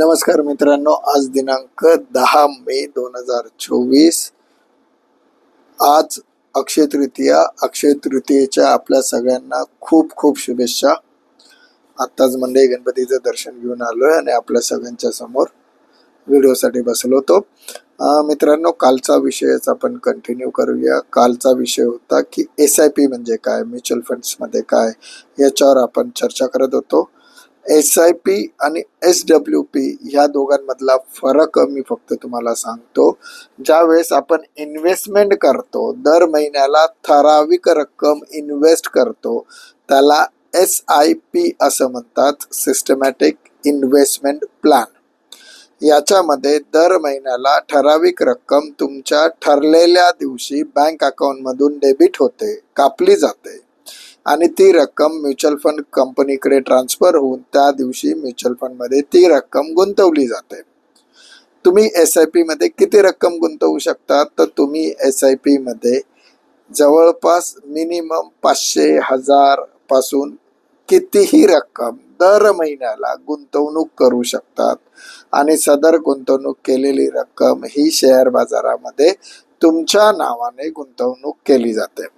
नमस्कार मित्रांनो आज दिनांक दहा मे दोन हजार चोवीस. आज अक्षय तृतीया. अक्षय तृतीयेच्या आपल्या सगळ्यांना खूप खूप शुभेच्छा. आत्ताच मंडई गणपतीचं दर्शन घेऊन आलोय आणि आपल्या सगळ्यांच्या समोर व्हिडिओसाठी बसलो होतो. मित्रांनो कालचा विषयच आपण कंटिन्यू करूया. कालचा विषय होता की एस आय पी म्हणजे काय म्युच्युअल फंड्समध्ये काय याच्यावर आपण चर्चा करत होतो. एस आय पी आणि एस डब्ल्यू पी ह्या दोघांमधला फरक मी फक्त तुम्हाला सांगतो. ज्यावेळेस आपण इन्व्हेस्टमेंट करतो दर महिन्याला ठराविक रक्कम इन्व्हेस्ट करतो त्याला एस आय पी असं म्हणतात सिस्टमॅटिक इन्व्हेस्टमेंट प्लॅन याच्यामध्ये दर महिन्याला ठराविक रक्कम तुमच्या ठरलेल्या दिवशी बँक अकाउंटमधून डेबिट होते कापली जाते. आणि ती रक्कम म्युच्युअल फंड कंपनीकडे ट्रान्सफर होऊन त्या दिवशी म्युच्युअल फंडमध्ये ती रक्कम गुंतवली जाते. तुम्ही एस आय पीमध्ये किती रक्कम गुंतवू शकता? तर तुम्ही एस आय पीमध्ये जवळपास मिनिमम पाचशे हजारपासून कितीही रक्कम दर महिन्याला गुंतवणूक करू शकतात. आणि सदर गुंतवणूक केलेली रक्कम ही शेअर बाजारामध्ये तुमच्या नावाने गुंतवणूक केली जाते.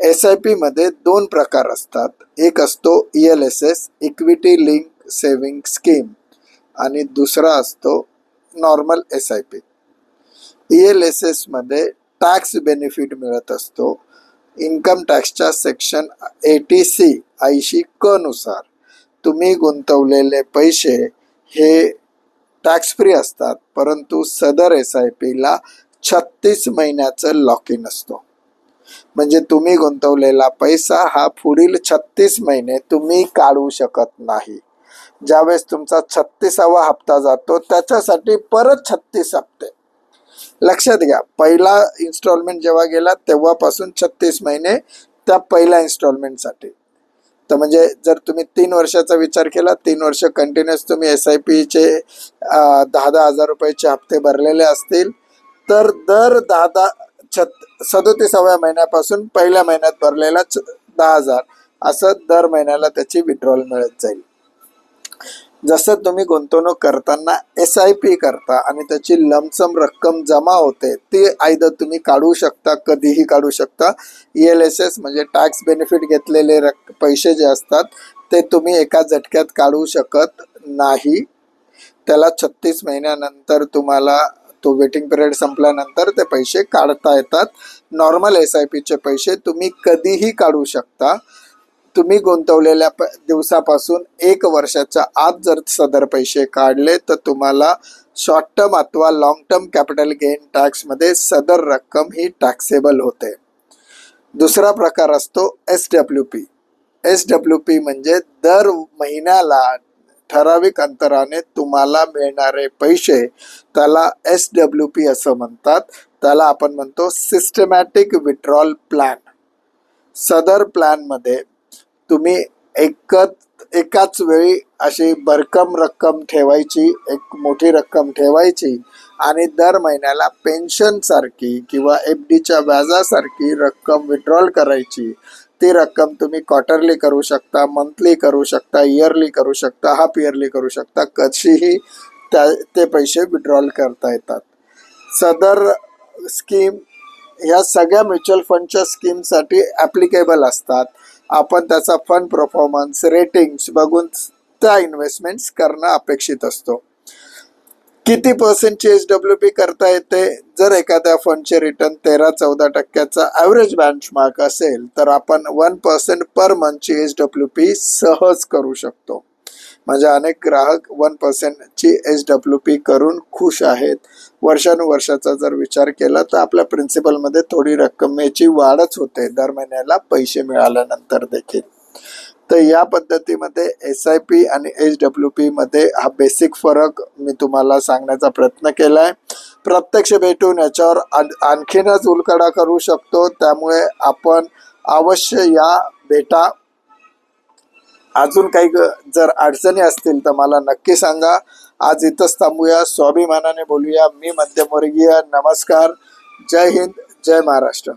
एस आय पीमध्ये दोन प्रकार असतात. एक असतो E L S S equity link saving scheme आणि दुसरा असतो normal S I P E L S एसमध्ये टॅक्स बेनिफिट मिळत असतो. इन्कम टॅक्सच्या सेक्शन एटी सी ऐंशी क नुसार तुम्ही गुंतवलेले पैसे हे टॅक्स फ्री असतात परंतु सदर एस आय पीला छत्तीस महिन्याचं लॉक इन असतो. म्हणजे तुम्ही गुंतवलेला पैसा हा पुढील छत्तीस महिने तुम्ही काढू शकत नाही. ज्यावेळेस तुमचा छत्तीसावा हप्ता जातो त्याच्यासाठी परत छत्तीस हप्ते. लक्षात घ्या पहिला इन्स्टॉलमेंट जेव्हा गेला तेव्हापासून छत्तीस महिने त्या पहिल्या इन्स्टॉलमेंटसाठी तर म्हणजे जर तुम्ही तीन वर्षाचा विचार केला तीन वर्ष कंटिन्युअस तुम्ही एस आय पीचे दहा दहा हजार रुपयाचे हप्ते भरलेले असतील तर दर दहा दहा छत सदोतीसाव्या महिन्यापासून पहिल्या महिन्यात भरलेला छ- दहा हजार. असं दर महिन्याला त्याची विड्रॉल मिळत जाईल. जसं तुम्ही गुंतवणूक करताना एस आय पी करता आणि त्याची लमसम रक्कम जमा होते ती आयदर तुम्ही काढू शकता कधीही काढू शकता. ई एल एस एस म्हणजे टॅक्स बेनिफिट घेतलेले रक् पैसे जे असतात ते तुम्ही एका झटक्यात काढू शकत नाही. त्याला छत्तीस महिन्यानंतर तुम्हाला तो वेटिंग पिरियड संपल्यानंतर ते पैसे काढता येतात. नॉर्मल एस आय पीचे पैसे तुम्ही कधीही काढू शकता. तुम्ही गुंतवलेल्या प दिवसापासून एक वर्षाच्या आत जर सदर पैसे काढले तर तुम्हाला शॉर्ट टर्म अथवा लॉंग टर्म कॅपिटल गेन टॅक्समध्ये सदर रक्कम ही टॅक्सेबल होते. दुसरा प्रकार असतो S W P S W P म्हणजे दर महिन्याला ठराविक अंतराने तुम्हाला मिळणारे पैसे त्याला एस डब्ल्यू पी असं म्हणतात. त्याला आपण म्हणतो सिस्टमॅटिक विड्रॉल प्लॅन सदर प्लॅनमध्ये तुम्ही एकच एकाच वेळी अशी भरकम रक्कम ठेवायची एक मोठी रक्कम ठेवायची आणि दर महिन्याला पेन्शन सारखी किंवा एफ डीच्या व्याजासारखी रक्कम विड्रॉल करायची. ती रक्कम तुम्ही क्वार्टरली करू शकता मंथली करू शकता इयरली करू शकता हाफ इयरली करू शकता कशीही त्या ते पैसे विड्रॉल करता येतात. सदर स्कीम ह्या सगळ्या म्युच्युअल फंडच्या स्कीमसाठी ॲप्लिकेबल असतात. आपण त्याचा फंड परफॉर्मन्स रेटिंग्स बघून त्या इन्व्हेस्टमेंट्स करणं अपेक्षित असतो. किती पर्सेंटची एच डब्ल्यू पी करता येते? जर एखाद्या फंडचे रिटर्न तेरा चौदा टक्क्याचा ॲव्हरेज बँचमार्क असेल तर आपण वन पर्सेंट पर मंथची एच डब्ल्यू पी सहज करू शकतो. म्हणजे अनेक ग्राहक वन पर्सेंटची एच डब्ल्यू पी करून खुश आहेत. वर्षानुवर्षाचा जर विचार केला तर आपल्या प्रिन्सिपलमध्ये थोडी रक्कमेची वाढच होते. दर महिन्याला पैसे मिळाल्यानंतर देखील. तर या पद्धतीमध्ये एस आय पी आणि एच डब्ल्यू पी मध्ये हा बेसिक फरक मी तुम्हाला सांगण्याचा प्रयत्न केला आहे प्रत्यक्ष भेटून याच्यावर आणखीनच उलकडा करू शकतो. त्यामुळे आपण अवश्य या भेटा. अजून काही जर अडचणी असतील तर मला नक्की सांगा. आज इथंच थांबूया. स्वाभिमानाने बोलूया. मी मध्यमवर्गीय. नमस्कार. जय हिंद. जय महाराष्ट्र.